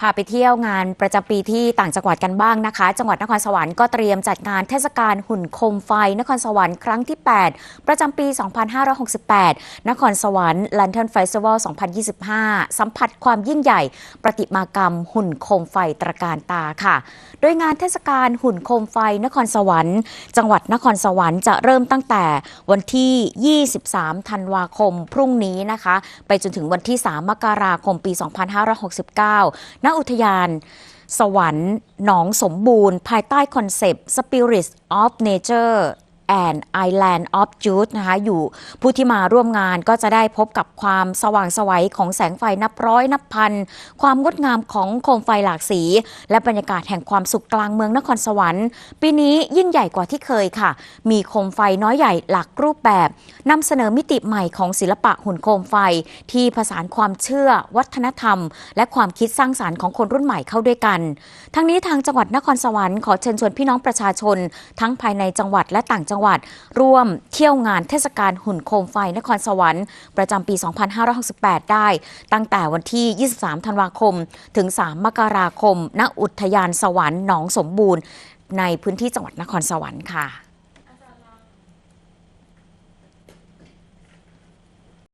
พาไปเที่ยวงานประจำปีที่ต่างจังหวัดกันบ้างนะคะ จังหวัดนครสวรรค์ก็เตรียมจัดงานเทศกาลหุ่นโคมไฟ นครสวรรค์ครั้งที่ 8 ประจำปี 2568 นครสวรรค์ Lantern Festival 2025 สัมผัสความยิ่งใหญ่ ประติมากรรมหุ่นโคมไฟตระการตาค่ะ โดยงานเทศกาลหุ่นโคมไฟ นครสวรรค์ จังหวัดนครสวรรค์จะเริ่มตั้งแต่วันที่ 23 ธันวาคมพรุ่งนี้นะคะ ไปจนถึงวันที่ 3 มกราคม ปี 2569าอุทยาน สวรรค์หนองสมบูรณ์ ภายใต้คอนเซปต์ Spirit of Nature and Island of Jude นะคะอยู่ผู้ที่มาร่วมงานก็จะได้พบกับความสว่างไสวัยของแสงไฟนับร้อยนับพัน ความงดงามของโคมไฟหลากสี และบรรยากาศแห่งความสุขกลางเมืองนครสวรรค์ ปีนี้ยิ่งใหญ่กว่าที่เคยค่ะ มีโคมไฟน้อยใหญ่หลากรูปแบบนำเสนอมิติใหม่ของศิลปะหุ่นโคมไฟ ที่ผสานความเชื่อ วัฒนธรรม และความคิดสร้างสารรค์ของคนรุ่นใหม่เข้าด้วยกัน ทั้งนี้ทางจังหวัดนครสวรรค์ขอเชิญชวนพี่น้องประชาชน ทั้งภายในจังหวัดและต่างจังหวัด ร่วมเที่ยวงานเทศกาลหุ่นโคมไฟนครสวรรค์ ประจำปี 2568 ได้ ตั้งแต่วันที่ 23 ธันวาคม ถึง 3 มกราคม ณ อุทยานสวรรค์หนองสมบูรณ์ ในพื้นที่จังหวัดนครสวรรค์ค่ะ